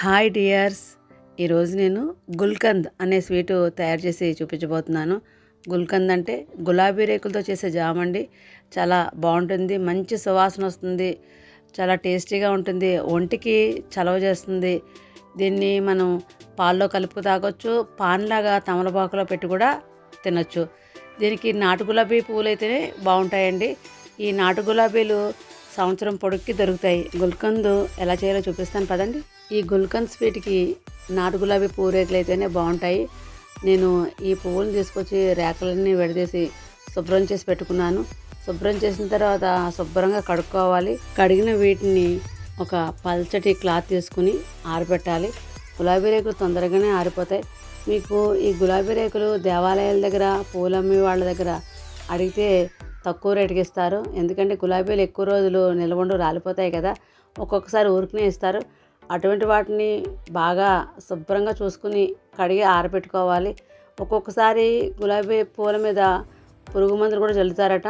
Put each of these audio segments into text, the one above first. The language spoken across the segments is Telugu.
Hi dears. ఈరోజు నేను గుల్కంద్ అనే స్వీటు తయారు చేసి చూపించబోతున్నాను. గుల్కంద్ అంటే గులాబీ రేకులతో చేసే జామ్ అండి. చాలా బాగుంటుంది మంచి సువాసన వస్తుంది చాలా టేస్టీగా ఉంటుంది ఒంటికి చలవ చేస్తుంది. దీన్ని మనం పాల్లో కలుపు తాగొచ్చు పాన్లాగా తమలపాకులో పెట్టి కూడా తినొచ్చు. దీనికి నాటు గులాబీ పువ్వులు అయితేనే బాగుంటాయండి. ఈ నాటు గులాబీలు సంవత్సరం పొడుక్కి దొరుకుతాయి. గుల్కందు ఎలా చేయాలో చూపిస్తాను పదండి. ఈ గుల్కంద్ స్వీట్కి నాటు గులాబీ పువ్వు రేకులు అయితేనే బాగుంటాయి. నేను ఈ పువ్వులు తీసుకొచ్చి రేకలన్నీ విడదీసి శుభ్రం చేసి పెట్టుకున్నాను. శుభ్రం చేసిన తర్వాత శుభ్రంగా కడుక్కోవాలి. కడిగిన వీటిని ఒక పల్చటి క్లాత్ తీసుకుని ఆరబెట్టాలి. గులాబీ రేకులు తొందరగానే ఆరిపోతాయి. మీకు ఈ గులాబీ రేకులు దేవాలయాల దగ్గర పూలమ్మి వాళ్ళ దగ్గర అడిగితే తక్కువ రేటుకి ఇస్తారు. ఎందుకంటే గులాబీలు ఎక్కువ రోజులు నిలవండు రాలిపోతాయి కదా. ఒక్కొక్కసారి ఊరికనే ఇస్తారు. అటువంటి వాటిని బాగా శుభ్రంగా చూసుకుని కడిగి ఆరబెట్టుకోవాలి. ఒక్కొక్కసారి గులాబీ పూల మీద పురుగు మందులు కూడా చల్లుతారట.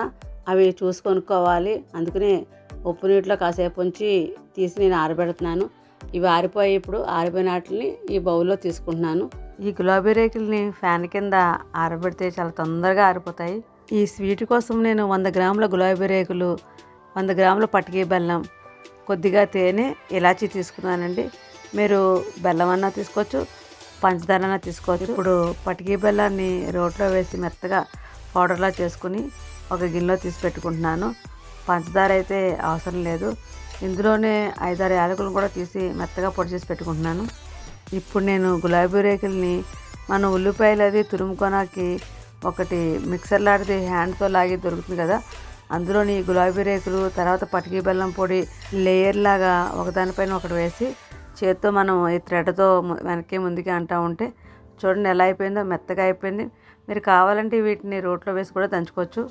అవి చూసి కొనుక్కోవాలి. అందుకనే ఉప్పు నీటిలో కాసేపు ఉంచి తీసి నేను ఆరబెడుతున్నాను. ఇవి ఆరిపోయి ఇప్పుడు ఆరిపోయిన వాటిని ఈ బౌల్లో తీసుకుంటున్నాను. ఈ గులాబీ రేకుల్ని ఫ్యాన్ కింద ఆరబెడితే చాలా తొందరగా ఆరిపోతాయి. ఈ స్వీట్ కోసం నేను వంద గ్రాముల గులాబీ రేకులు వంద గ్రాముల పటికీ బెల్లం కొద్దిగా తేనె ఇలాచీ తీసుకున్నానండి. మీరు బెల్లం అన్నా తీసుకోవచ్చు పంచదార అన్నా తీసుకోవచ్చు. ఇప్పుడు పటికీ బెల్లాన్ని రోట్లో వేసి మెత్తగా పౌడర్లా చేసుకుని ఒక గిన్నెలో తీసి పెట్టుకుంటున్నాను. పంచదార అయితే అవసరం లేదు. ఇందులోనే ఐదారు యాలకులను కూడా తీసి మెత్తగా పొడి చేసి పెట్టుకుంటున్నాను. ఇప్పుడు నేను గులాబీ రేకుల్ని మన ఉల్లిపాయలు అది తురుముకోనాకి ఒకటి మిక్సర్ లాంటిది హ్యాండ్తో లాగి దొరుకుతుంది కదా. అందులోని గులాబీ రేకులు తర్వాత పటికీ బెల్లం పొడి లేయర్ లాగా ఒకదానిపైన ఒకటి వేసి చేత్తో మనం ఈ థ్రెడ్తో వెనక్కి ముందుకి అంటూ ఉంటే చూడండి ఎలా అయిపోయిందో మెత్తగా అయిపోయింది. మీరు కావాలంటే వీటిని రోట్లో వేసి కూడా దంచుకోవచ్చు.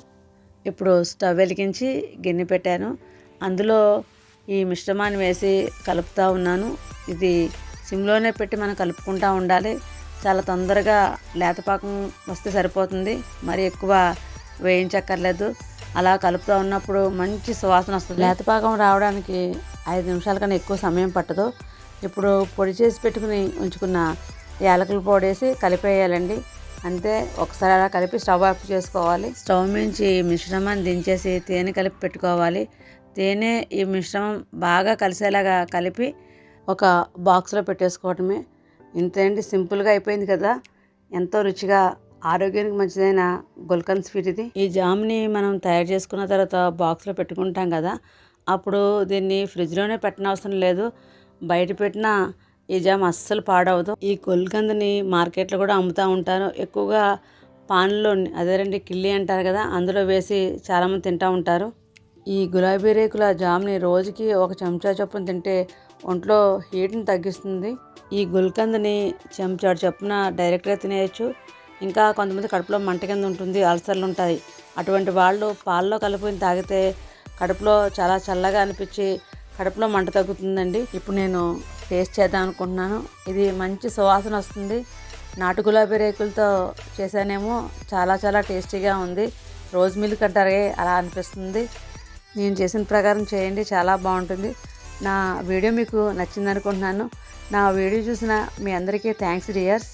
ఇప్పుడు స్టవ్ వెలిగించి గిన్నె పెట్టాను. అందులో ఈ మిశ్రమాన్ని వేసి కలుపుతూ ఉన్నాను. ఇది సిమ్లోనే పెట్టి మనం కలుపుకుంటూ ఉండాలి. చాలా తొందరగా లేతపాకం వస్తే సరిపోతుంది. మరి ఎక్కువ వేయించక్కర్లేదు. అలా కలుపుతూ ఉన్నప్పుడు మంచి సువాసన వస్తుంది. లేతపాకం రావడానికి ఐదు నిమిషాల కన్నా ఎక్కువ సమయం పట్టదు. ఇప్పుడు పొడి చేసి పెట్టుకుని ఉంచుకున్న యాలకుల పొడి వేసి కలిపేయాలండి. అంతే ఒకసారి అలా కలిపి స్టవ్ ఆఫ్ చేసుకోవాలి. స్టవ్ మించి మిశ్రమాన్ని దించేసి తేనె కలిపి పెట్టుకోవాలి. తేనె ఈ మిశ్రమం బాగా కలిసేలాగా కలిపి ఒక బాక్స్లో పెట్టేసుకోవటమే. ఇంతేంటి సింపుల్గా అయిపోయింది కదా. ఎంతో రుచిగా ఆరోగ్యానికి మంచిదైన గుల్కన్ స్వీట్ ఇది. ఈ జామ్ని మనం తయారు చేసుకున్న తర్వాత బాక్స్లో పెట్టుకుంటాం కదా. అప్పుడు దీన్ని ఫ్రిడ్జ్లోనే పెట్టనవసరం లేదు. బయట పెట్టినా ఈ జామ్ అస్సలు పాడవదు. ఈ గుల్కంద్ని మార్కెట్లో కూడా అమ్ముతూ ఉంటారు ఎక్కువగా పాన్లో అదేనండి కిల్లి అంటారు కదా అందులో వేసి చాలామంది తింటూ ఉంటారు. ఈ గులాబీ రేకుల జామ్ని రోజుకి ఒక చెంచా చొప్పున తింటే ఒంట్లో హీట్ని తగ్గిస్తుంది. ఈ గుల్కందని చెంచాడు చొప్పున డైరెక్ట్గా తినేయచ్చు. ఇంకా కొంతమంది కడుపులో మంట కింద ఉంటుంది అల్సర్లు ఉంటాయి. అటువంటి వాళ్ళు పాల్లో కలుపుకొని తాగితే కడుపులో చాలా చల్లగా అనిపించి కడుపులో మంట తగ్గుతుందండి. ఇప్పుడు నేను టేస్ట్ చేద్దాం అనుకుంటున్నాను. ఇది మంచి సువాసన వస్తుంది. నాటు గులాబీ రేకులతో చేశానేమో చాలా చాలా టేస్టీగా ఉంది. రోజ్ మిల్క్ అంటారే అలా అనిపిస్తుంది. నేను చేసిన ప్రకారం చేయండి చాలా బాగుంటుంది. నా వీడియో మీకు నచ్చింది అనుకుంటున్నాను నా వీడియో చూసిన మీ అందరికీ థ్యాంక్స్ డియర్స్